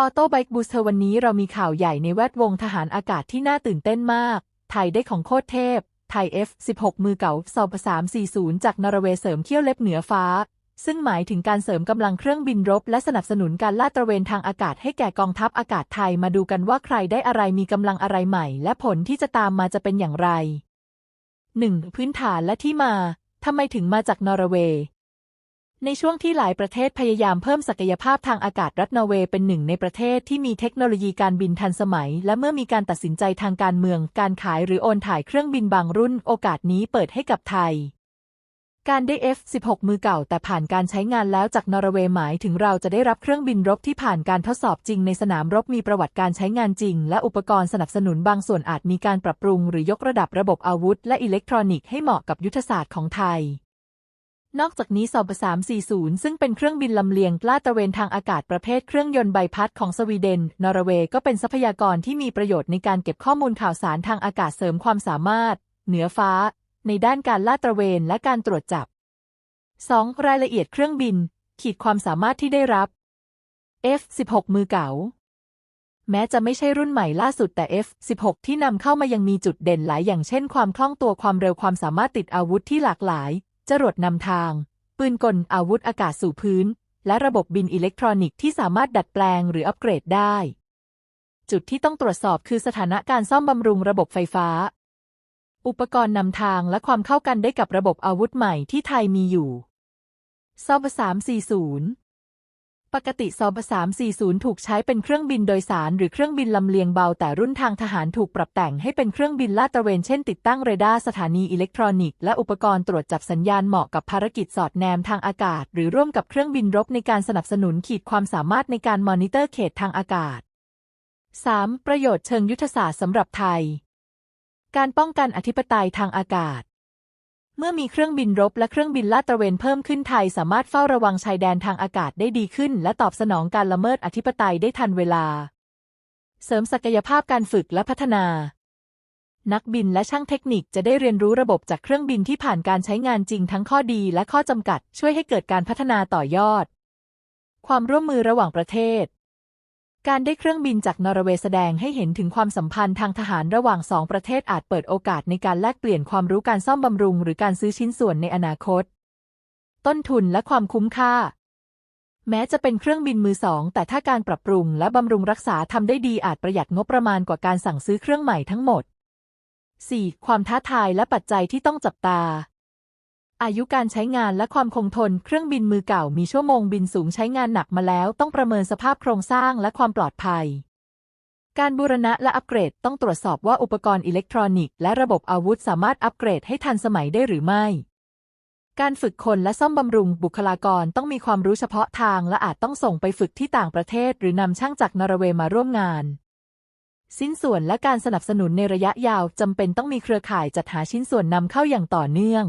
ออโต้ไบค์บูสเตอร์วันนี้เรามีข่าวใหญ่ในแวดวงทหารอากาศที่น่าตื่นเต้นมาก ไทยได้ของโคตรเทพ ไทย F16 มือเก่าสอบ340 จากนอร์เวย์เสริมเขี้ยวเล็บเหนือฟ้า ซึ่งหมายถึงการเสริมกำลังเครื่องบินรบ และสนับสนุนการลาดตระเวนทางอากาศให้แก่กองทัพอากาศไทยมาดูกันว่าใครได้อะไรมีกำลังอะไรใหม่ และผลที่จะตามมาจะเป็นอย่างไร 1. พื้นฐานและที่มาทำไมถึงมาจากนอร์เวย์ ในช่วงที่หลายประเทศพยายามเพิ่มศักยภาพทางอากาศรัฐนอร์เวย์เป็นหนึ่งในประเทศที่มีเทคโนโลยีการบินทันสมัย และเมื่อมีการตัดสินใจทางการเมือง การขายหรือโอนถ่ายเครื่องบินบางรุ่น โอกาสนี้เปิดให้กับไทย การได้ F16 มือเก่า แต่ผ่านการใช้งานแล้วจากนอร์เวย์หมายถึงเราจะได้รับเครื่องบินรบที่ผ่านการทดสอบจริงในสนามรบมีประวัติการใช้งานจริง และอุปกรณ์สนับสนุนบางส่วนอาจมีการปรับปรุง หรือยกระดับระบบอาวุธ และอิเล็กทรอนิกส์ให้เหมาะกับยุทธศาสตร์ของไทย นอกจากนี้สอบ 340 ซึ่งเป็นเครื่องบินลำเลียงลาดตระเวนทางอากาศประเภทเครื่องยนต์ใบพัดของสวีเดน นอร์เวย์ก็เป็นทรัพยากรที่มีประโยชน์ในการเก็บข้อมูลข่าวสารทางอากาศเสริมความสามารถ เหนือฟ้า ในด้านการลาดตระเวนและการตรวจจับ 2. รายละเอียดเครื่องบิน ขีดความสามารถที่ได้รับ F16 มือเก่า แม้จะไม่ใช่รุ่นใหม่ล่าสุดแต่ F16 ที่นำเข้ามายังมีจุดเด่นหลายอย่างเช่นความคล่องตัวความเร็วความสามารถติดอาวุธที่หลากหลาย จรวดนำทาง ปืนกลอาวุธอากาศสู่พื้น และระบบบินอิเล็กทรอนิกส์ที่สามารถดัดแปลงหรืออัปเกรดได้ จุดที่ต้องตรวจสอบคือสถานะการซ่อมบำรุงระบบไฟฟ้า อุปกรณ์นำทางและความเข้ากันได้กับระบบอาวุธใหม่ที่ไทยมีอยู่ซอบ340 ปกติซอบ340 ถูกใช้เป็นเครื่องบินโดยสาร หรือเครื่องบินลำเลียงเบา แต่รุ่นทางทหารถูกปรับแต่งให้เป็นเครื่องบินลาดตระเวน เช่นติดตั้งเรดาร์สถานีอิเล็กทรอนิกส์และอุปกรณ์ตรวจจับสัญญาณเหมาะกับภารกิจสอดแนมทางอากาศ หรือร่วมกับเครื่องบินรบในการสนับสนุนขีดความสามารถในการมอนิเตอร์เขตทางอากาศ 3. ประโยชน์เชิงยุทธศาสตร์สำหรับไทย การป้องกันอธิปไตยทางอากาศ เมื่อมีเครื่องบินรบและเครื่องบินลาดตระเวนเพิ่มขึ้นไทยสามารถเฝ้าระวังชายแดนทางอากาศได้ดีขึ้น และตอบสนองการละเมิดอธิปไตยได้ทันเวลา เสริมศักยภาพการฝึกและพัฒนา นักบินและช่างเทคนิคจะได้เรียนรู้ระบบจากเครื่องบินที่ผ่านการใช้งานจริงทั้งข้อดีและข้อจำกัด ช่วยให้เกิดการพัฒนาต่อยอด ความร่วมมือระหว่างประเทศ การได้เครื่องบินจากนอร์เวย์แสดงให้เห็นถึงความสัมพันธ์ทางทหารระหว่างสองประเทศอาจเปิดโอกาสในการแลกเปลี่ยนความรู้การซ่อมบำรุง หรือการซื้อชิ้นส่วนในอนาคต ต้นทุนและความคุ้มค่า แม้จะเป็นเครื่องบินมือสอง แต่ถ้าการปรับปรุงและบำรุงรักษาทำได้ดีอาจประหยัดงบประมาณกว่าการสั่งซื้อเครื่องใหม่ทั้งหมด 4. ความท้าทายและปัจจัยที่ต้องจับตา อายุการใช้งานและความคงทน เครื่องบินมือเก่ามีชั่วโมงบินสูงใช้งานหนักมาแล้ว ต้องประเมินสภาพโครงสร้างและความปลอดภัย การบูรณะและอัปเกรดต้องตรวจสอบว่าอุปกรณ์อิเล็กทรอนิกส์และระบบอาวุธสามารถอัปเกรดให้ทันสมัยได้หรือไม่ การฝึกคนและซ่อมบำรุงบุคลากรต้องมีความรู้เฉพาะทาง และอาจต้องส่งไปฝึกที่ต่างประเทศ หรือนำช่างจากนอร์เวย์มาร่วมงานสิ้นส่วนและการสนับสนุนในระยะยาวจำเป็นต้องมีเครือข่ายจัดหาชิ้นส่วนนำเข้าอย่างต่อเนื่อง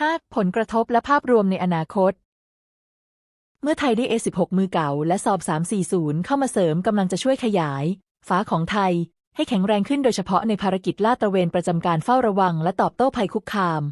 5. ผลกระทบและภาพรวมในอนาคต เมื่อไทยได้ A16 มือเก่า และสอบ 340 เข้ามาเสริมกำลังจะช่วยขยายฟ้าของไทยให้แข็งแรงขึ้นโดยเฉพาะในภารกิจลาดตระเวนประจำการเฝ้าระวังและตอบโต้ภัยคุกคาม